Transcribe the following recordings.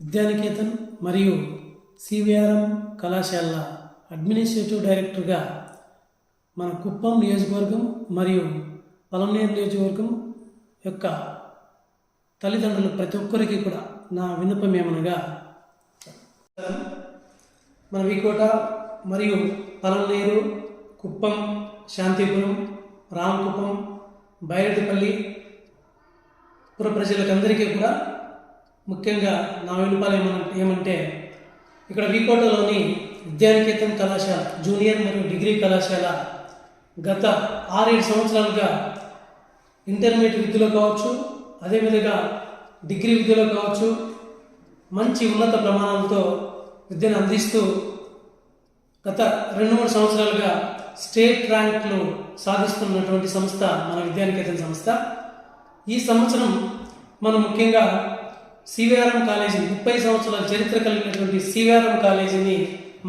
విద్యానికేతన్ మరియు సివిఆర్ఎం కళాశాల అడ్మినిస్ట్రేటివ్ డైరెక్టర్గా మన కుప్పం నియోజకవర్గం మరియు పలమనేరు నియోజకవర్గం యొక్క తల్లిదండ్రులు ప్రతి ఒక్కరికి కూడా నా విన్నపం ఏమనగా మన వికోట మరియు పలమనేరు కుప్పం శాంతిపురం రామకుప్పం బైరెడ్డిపల్లి పుర ప్రజలకందరికీ కూడా ముఖ్యంగా నా విన్నపాలు ఏమంటే ఇక్కడ వికోటలోని విద్యానికేతన్ కళాశాల జూనియర్ మరియు డిగ్రీ కళాశాల గత ఆరేడు సంవత్సరాలుగా ఇంటర్మీడియట్ విద్యలో కావచ్చు అదేవిధంగా డిగ్రీ విద్యలో కావచ్చు మంచి ఉన్నత ప్రమాణాలతో విద్యను అందిస్తూ గత రెండు మూడు సంవత్సరాలుగా స్టేట్ ర్యాంకులు సాధిస్తున్నటువంటి సంస్థ మన విద్యానికేతన్ సంస్థ. ఈ సంవత్సరం మనం ముఖ్యంగా సివిఆర్ఎం కాలేజీ ముప్పై సంవత్సరాల చరిత్ర కలిగినటువంటి సివిఆర్ఎం కాలేజీని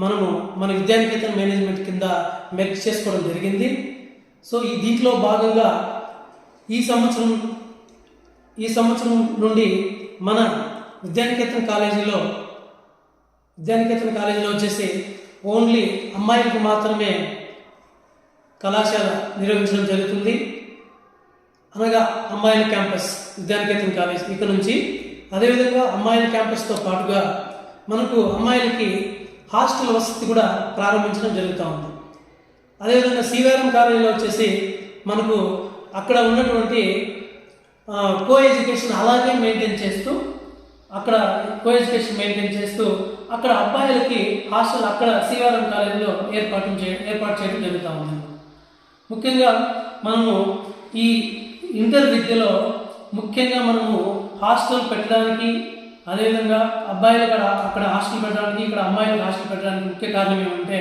మనము మన విద్యానికేతన్ మేనేజ్మెంట్ కింద మెర్జ్ చేసుకోవడం జరిగింది. సో ఈ దీంట్లో భాగంగా ఈ సంవత్సరం ఈ సంవత్సరం నుండి మన విద్యానికేతన్ కాలేజీలో విద్యానికేతన్ కాలేజీలో వచ్చేసి ఓన్లీ అమ్మాయిలకు మాత్రమే కళాశాల నిర్వహించడం జరుగుతుంది. అనగా అమ్మాయిల క్యాంపస్ విద్యానికేతన్ కాలేజ్. ఇక్కడ నుంచి అదేవిధంగా అమ్మాయిల క్యాంపస్తో పాటుగా మనకు అమ్మాయిలకి హాస్టల్ వసతి కూడా ప్రారంభించడం జరుగుతూ ఉంది. అదేవిధంగా శ్రీవారం కాలేజీలో వచ్చేసి మనకు అక్కడ ఉన్నటువంటి కో ఎడ్యుకేషన్ అలాగే మెయింటైన్ చేస్తూ అక్కడ కో ఎడ్యుకేషన్ మెయింటైన్ చేస్తూ అక్కడ అబ్బాయిలకి హాస్టల్ అక్కడ శ్రీవారం కాలేజీలో ఏర్పాటు చే ఏర్పాటు చేయడం జరుగుతూ ఉంది. ముఖ్యంగా మనము ఈ ఇంటర్ విద్యలో ముఖ్యంగా మనము హాస్టల్ పెట్టడానికి అదేవిధంగా అబ్బాయిలు అక్కడ అక్కడ హాస్టల్ పెట్టడానికి ఇక్కడ అమ్మాయిలకు హాస్టల్ పెట్టడానికి ముఖ్య కారణం ఏమంటే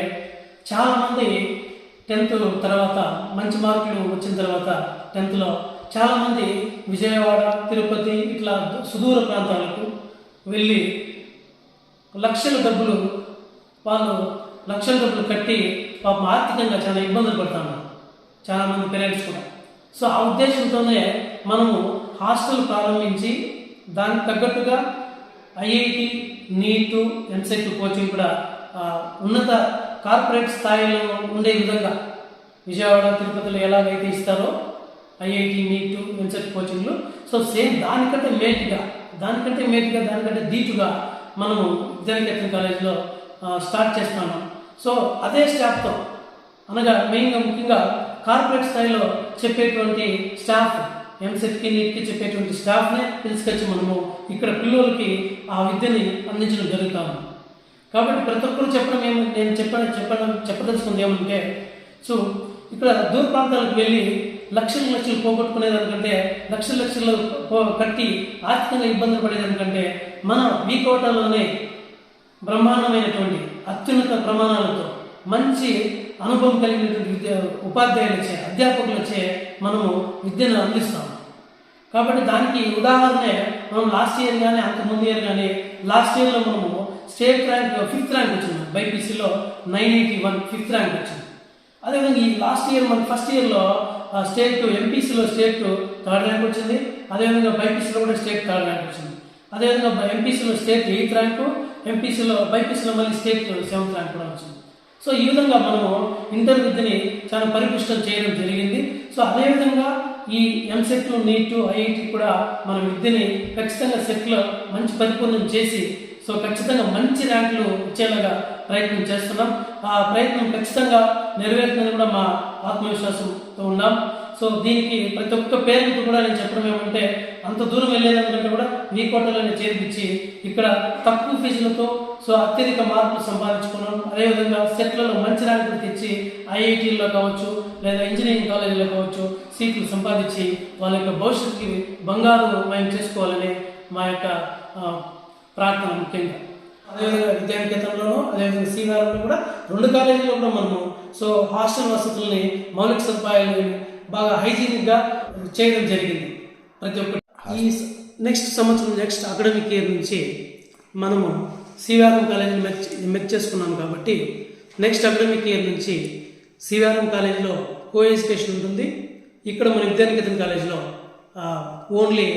చాలామంది టెన్త్ తర్వాత మంచి మార్కులు వచ్చిన తర్వాత టెన్త్లో చాలామంది విజయవాడ తిరుపతి ఇట్లా సుదూర ప్రాంతాలకు వెళ్ళి లక్షల డబ్బులు వాళ్ళు లక్షల డబ్బులు కట్టి పాపం ఆర్థికంగా చాలా ఇబ్బందులు పడుతున్నారు. చాలామంది పేరెంట్స్ కూడా. సో ఆ ఉద్దేశంతోనే మనము హాస్టల్ ప్రారంభించి దానికి తగ్గట్టుగా ఐఐటి నీటు ఎంసెట్ కోచింగ్ కూడా ఉన్నత కార్పొరేట్ స్థాయిలో ఉండే విధంగా విజయవాడ తిరుపతిలో ఎలాగైతే ఇస్తారో ఐఐటి నీట్ ఎంసెట్ కోచింగ్లు. సో సేమ్ దానికంటే మేట్గా దానికంటే మేట్గా దానికంటే దీటుగా మనము విద్యానికేతన్ కాలేజీలో స్టార్ట్ చేస్తాము. సో అదే స్టాఫ్తో అనగా మెయిన్గా ముఖ్యంగా కార్పొరేట్ స్థాయిలో చెప్పేటువంటి స్టాఫ్ ఎంసెట్కి నీట్కి చెప్పేటువంటి స్టాఫ్నే తీసుకొచ్చి మనము ఇక్కడ పిల్లలకి ఆ విద్యని అందించడం జరుగుతాము కాబట్టి ప్రతి ఒక్కరు చెప్పడం ఏమి నేను చెప్పడం చెప్పడం చెప్పదలుచుకుంది ఏమంటే సో ఇక్కడ దూర ప్రాంతాలకు వెళ్ళి లక్షలు లక్షలు పోగొట్టుకునే దానికంటే లక్షల లక్షలు కట్టి ఆర్థికంగా ఇబ్బందులు పడేదానికంటే మన మీ కోటలోనే బ్రహ్మాండమైనటువంటి అత్యున్నత ప్రమాణాలతో మంచి అనుభవం కలిగినటువంటి విద్య ఉపాధ్యాయులచే అధ్యాపకులచే మనము విద్యను అందిస్తాం. కాబట్టి దానికి ఉదాహరణే మనం లాస్ట్ ఇయర్ కానీ అంతకుముందు ఇయర్ కానీ లాస్ట్ ఇయర్లో మనము స్టేట్ ర్యాంక్ ఫిఫ్త్ ర్యాంక్ వచ్చింది. బైపీసీలో nine eighty one fifth rank వచ్చింది. అదేవిధంగా ఈ లాస్ట్ ఇయర్ మన ఫస్ట్ ఇయర్లో స్టేట్ ఎంపీసీలో స్టేట్ థర్డ్ ర్యాంక్ వచ్చింది. అదేవిధంగా బైపీసీలో కూడా స్టేట్ థర్డ్ ర్యాంక్ వచ్చింది. అదేవిధంగా ఎంపీసీలో స్టేట్ ఎయిత్ ర్యాంకు ఎంపీసీలో బైపీసీలో మళ్ళీ స్టేట్ సెవెంత్ ర్యాంక్ కూడా వచ్చింది. సో ఈ విధంగా మనము ఇంటర్ విద్యని చాలా పరిపుష్టం చేయడం జరిగింది. సో అదేవిధంగా ఈ ఎంసెట్ నీట్ ఐఐటి కూడా మన విద్యని ఖచ్చితంగా సెట్లో మంచి పరిపూర్ణం చేసి సో ఖచ్చితంగా మంచి ర్యాంకులు వచ్చేలాగా ప్రయత్నం చేస్తున్నాం. ఆ ప్రయత్నం ఖచ్చితంగా నెరవేరుతుందని కూడా మా ఆత్మవిశ్వాసంతో ఉన్నాం. సో దీనికి ప్రతి ఒక్క పేరెంట్ కూడా నేను చెప్పడం ఏమంటే అంత దూరం వెళ్ళేదానికంటే కూడా మీ కోటలోనే చేర్పించి ఇక్కడ తక్కువ ఫీజులతో సో అత్యధిక మార్కులు సంపాదించుకున్నాను అదేవిధంగా సెట్లలో మంచి ర్యాంకులు తెచ్చి ఐఐటీల్లో కావచ్చు లేదా ఇంజనీరింగ్ కాలేజీలో కావచ్చు సీట్లు సంపాదించి వాళ్ళ యొక్క భవిష్యత్తుకి బంగారు మేము చేసుకోవాలని మా యొక్క ప్రార్థన ముఖ్యంగా. అదేవిధంగా విద్యానికేతనంలోనూ అదేవిధంగా శ్రీవారంలో కూడా రెండు కాలేజీలో కూడా మనము సో హాస్టల్ వసతుల్ని మౌలిక సదుపాయాలు బాగా హైజీనిక్గా చేయడం జరిగింది ప్రతి ఒక్కటి. ఈ నెక్స్ట్ సంవత్సరం నెక్స్ట్ అకాడమిక్ ఇయర్ నుంచి మనము శ్రీవారం కాలేజీని మెచ్ మెచ్ చేసుకున్నాం కాబట్టి నెక్స్ట్ అకాడమిక్ ఇయర్ నుంచి శ్రీవారం కాలేజీలో కో ఎడ్యుకేషన్ ఉంటుంది. ఇక్కడ మన విద్యానికేతన్ కాలేజీలో ఓన్లీ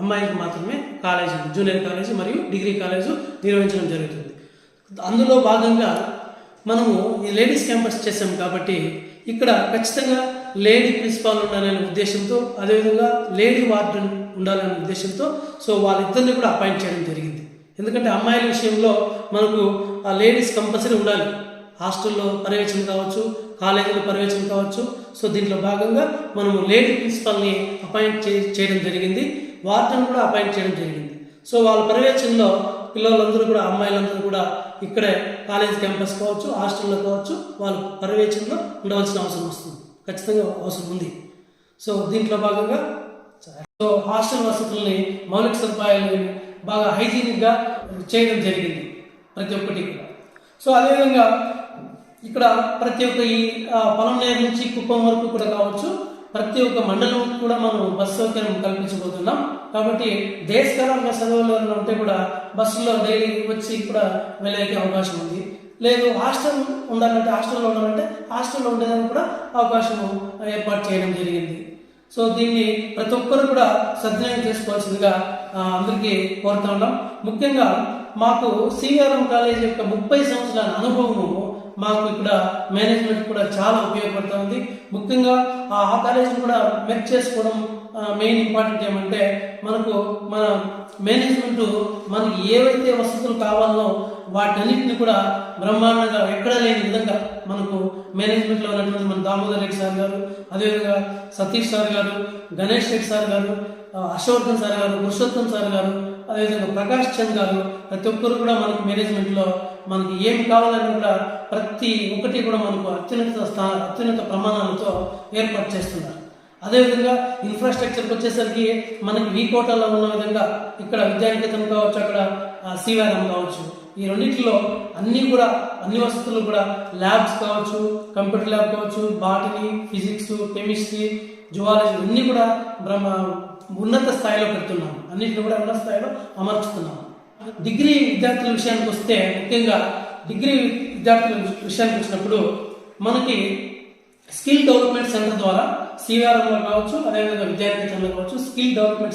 అమ్మాయిలకు మాత్రమే కాలేజ్ జూనియర్ కాలేజ్ మరియు డిగ్రీ కాలేజ్ నిర్వహించడం జరుగుతుంది. అందులో భాగంగా మనము ఈ లేడీస్ క్యాంపస్ చేసాం కాబట్టి ఇక్కడ ఖచ్చితంగా లేడీ ప్రిన్సిపాల్ ఉండాలనే ఉద్దేశంతో అదేవిధంగా లేడీ వార్డెన్ ఉండాలనే ఉద్దేశంతో సో వాళ్ళిద్దరిని కూడా అపాయింట్ చేయడం జరిగింది. ఎందుకంటే అమ్మాయిల విషయంలో మనకు ఆ లేడీస్ కంపల్సరీ ఉండాలి. హాస్టల్లో పర్యవేక్షణ కావచ్చు కాలేజీలో పర్యవేక్షణ కావచ్చు సో దీంట్లో భాగంగా మనము లేడీ ప్రిన్సిపాల్ని అపాయింట్ చే చేయడం జరిగింది. వార్డెన్ కూడా అపాయింట్ చేయడం జరిగింది. సో వాళ్ళ పర్యవేక్షణలో పిల్లలందరూ కూడా అమ్మాయిలందరూ కూడా ఇక్కడే కాలేజ్ క్యాంపస్ కావచ్చు హాస్టల్లో కావచ్చు వాళ్ళు పర్యవేక్షణలో ఉండవలసిన అవసరం వస్తుంది. ఖచ్చితంగా అవసరం ఉంది. సో దీంట్లో భాగంగా సో హాస్టల్ వసతుల్ని మౌలిక సదుపాయాలని బాగా హైజీనిక్గా చేయడం జరిగింది ప్రతి ఒక్కటి కూడా. సో అదేవిధంగా ఇక్కడ ప్రతి ఒక్క ఈ పొలం పొలంనేరు నుంచి కుప్పం వరకు కూడా కావచ్చు ప్రతి ఒక్క మండలం కూడా మనం బస్సు సౌకర్యం కల్పించబోతున్నాం. కాబట్టి దేశకాలంగా చదవాలని ఉంటే కూడా బస్సులో డైలీ వచ్చి కూడా వెళ్ళేకి అవకాశం ఉంది. లేదు హాస్టల్ ఉండాలంటే హాస్టల్లో ఉండాలంటే హాస్టల్లో ఉండేదానికి కూడా అవకాశం ఏర్పాటు చేయడం జరిగింది. సో దీన్ని ప్రతి ఒక్కరు కూడా సద్వినియోగం చేసుకోవాల్సిందిగా అందరికీ కోరుతా ఉన్నాం. ముఖ్యంగా మాకు సిఆర్ఎం కాలేజ్ యొక్క ముప్పై సంవత్సరాల అనుభవము మాకు ఇక్కడ మేనేజ్మెంట్ కూడా చాలా ఉపయోగపడుతూ ఉంది. ముఖ్యంగా ఆ ఆ కాలేజీని కూడా మెచ్ చేసుకోవడం మెయిన్ ఇంపార్టెంట్ ఏమంటే మనకు మన మేనేజ్మెంట్ మనకి ఏవైతే వసతులు కావాలో వాటన్నిటిని కూడా బ్రహ్మాండంగా ఎక్కడా లేని విధంగా మనకు మేనేజ్మెంట్లో ఉన్నటువంటి మన దామోదర్ రెడ్డి సార్ గారు అదేవిధంగా సతీష్ సార్ గారు గణేష్ రెడ్డి సార్ గారు ఆ, సార్ గారు పురుషోత్తం సార్ గారు అదేవిధంగా ప్రకాష్ చంద్ గారు ప్రతి ఒక్కరు కూడా మనకు మేనేజ్మెంట్లో మనకి ఏమి కావాలని కూడా ప్రతి ఒక్కటి కూడా మనకు అత్యున్నత స్థా అత్యున్నత ప్రమాణాలతో ఏర్పాటు చేస్తున్నారు. అదేవిధంగా ఇన్ఫ్రాస్ట్రక్చర్కి వచ్చేసరికి మనకి వీ కోటాలో ఉన్న విధంగా ఇక్కడ విద్యానికేతనం కావచ్చు అక్కడ సివారం కావచ్చు. ఈ రెండింటిలో అన్నీ కూడా అన్ని వసతులు కూడా ల్యాబ్స్ కావచ్చు కంప్యూటర్ ల్యాబ్ కావచ్చు బాటనీ ఫిజిక్స్ కెమిస్ట్రీ జువాలజీ అన్నీ కూడా బ్రహ్మ ఉన్నత స్థాయిలో పెడుతున్నాం. అన్నింటిని కూడా ఉన్నత స్థాయిలో అమర్చుతున్నాం. డిగ్రీ విద్యార్థుల విషయానికి వస్తే ముఖ్యంగా డిగ్రీ విద్యార్థుల విషయానికి వచ్చినప్పుడు మనకి స్కిల్ డెవలప్మెంట్ సెంటర్ ద్వారా సిఆర్ఎంలో కావచ్చు అదేవిధంగా విద్యార్థి కావచ్చు స్కిల్ డెవలప్మెంట్